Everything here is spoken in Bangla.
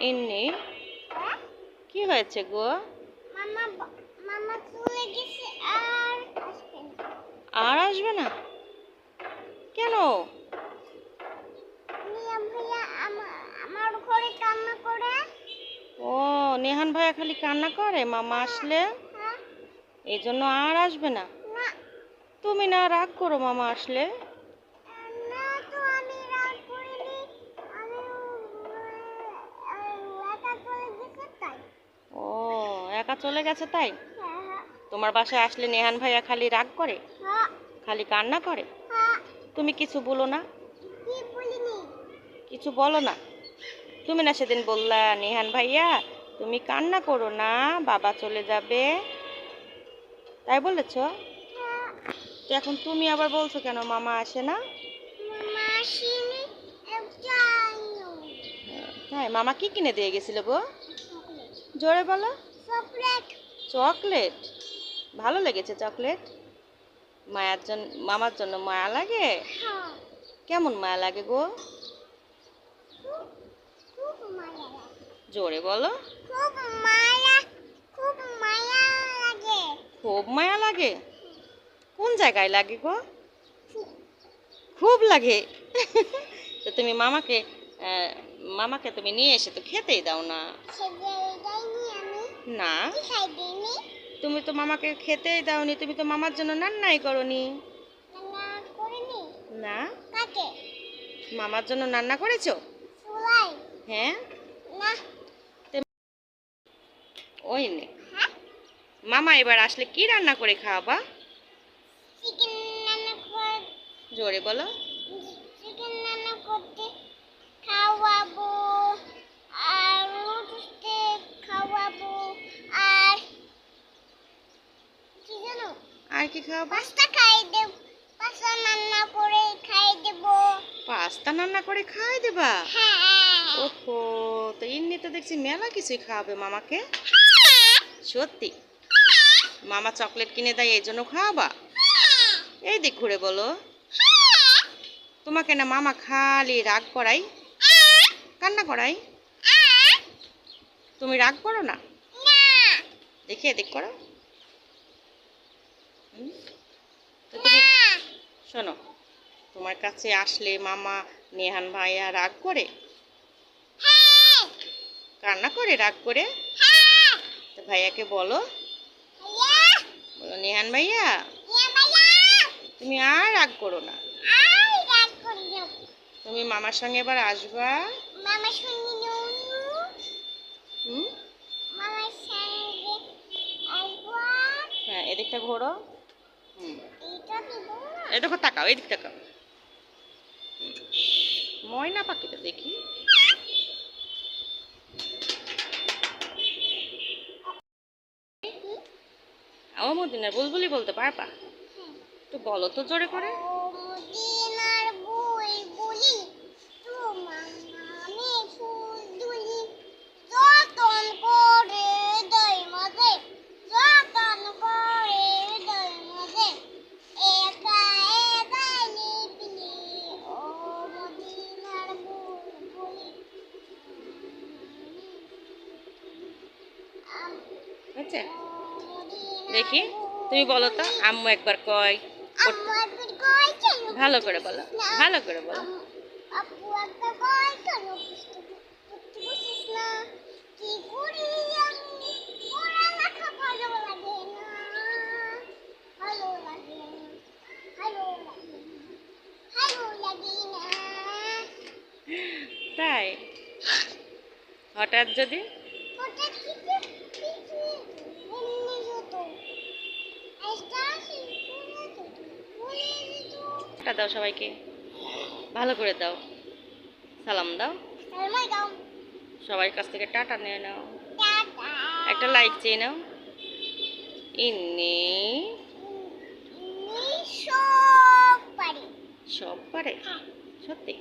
ইন্নি কি হয়েছে গো? আর আসবে না। কেন? আমার আমার ঘরে কান্না করে। ও নেহান ভাইয়া খালি কান্না করে? মামা আসলে? হ্যাঁ। এই জন্য আর আসবে না। তুমি না রাগ করো মামা আসলে? একা চলে গেছে তাই? হ্যাঁ হ্যাঁ। তোমার বাসায় আসলে নেহান ভাইয়া খালি রাগ করে? হ্যাঁ। খালি কান্না করে? তুমি কিছু বলো না? কিছু বলো না। তুমি না সেদিন বললা নেহান ভাইয়া তুমি কান্না করো না বাবা চলে যাবে। তাই বলেছ? তো এখন তুমি আবার বলছো কেন মামা আসে না? মামা হ্যাঁ মামা কি কিনে দিয়ে গেছিল গো? জোরে বলো। চকলেট। চকলেট? ভালো লেগেছে চকলেট? মায়ার জন্য মামার জন্য মায়া লাগে? হ্যাঁ। কেমন মায়া লাগে গো? খুব খুব মায়া জোরে বলো। খুব মায়া খুব মায়া লাগে। খুব মায়া লাগে? কোন জায়গায় লাগে গো? খুব লাগে। তো তুমি মামাকে মামাকে তুমি নিয়ে এসে তো খেতেই দাও না। না। তুমি তো মামাকে খেতেই দাওনি তুমি তো মামার জন্য রান্নাই করনি। না? কাকে? মামার জন্য রান্না করেছ? হ্যাঁ? না। ওই নে। হ্যাঁ? মামা এবার আসলে কি রান্না করে খাওয়াবা? জোরে বলো। চিকেন রান্না করতে খাওয়াবো আর রুটিতে খাওয়াবো আর কি জানো আর কি খাওয়াবা? পাস্তা খাই দেব। পাস্তা রান্না করে খাই দেবো। পাস্তা রান্না করে খাওয়াই দেবা? হ্যাঁ। ওহো তো এমনি তো দেখছি মেলা কিছুই খাওয়াবে মামাকে? সত্যি? মামা চকলেট কিনে দেয় এই জন্য খাওয়াবা? এই দিক ঘুরে বলো। তোমাকে না মামা খালি রাগ করাই। কান্না করাই? তুমি রাগ করো না? দেখি এদিক করো? তো তুমি শোনো তোমার কাছে আসলে মামা নেহান ভাইয়া রাগ করে? কান্না করে রাগ করে? তো ভাইয়াকে বলো। বলো নেহান ভাইয়া? তুমি আর রাগ করো না। তুমি মামার সঙ্গে এবার আসবা? হুম? মামার সঙ্গে আসব। হ্যাঁ এদিকটা ঘোরো। হুম এই দেখো তাকাও এদিক তাকাও। ময়না পাখিটা দেখি। ও মদিনার বুলবুলি বলতে পারবা? তো বলো তো জোরে করে। হয়েছে? দেখি তুমি বলো তো আম্মু একবার কয় ভালো করে বলো ভালো করে বলো। তাই? হঠাৎ যদি দাও সবাইকে। ভালো করে দাও। সালাম দাও। সবার কাছ থেকে টাটা নিয়ে নাও। একটা লাইক চেয়ে নাও। ইন্নি সব পারি। সব পারে? সত্যি?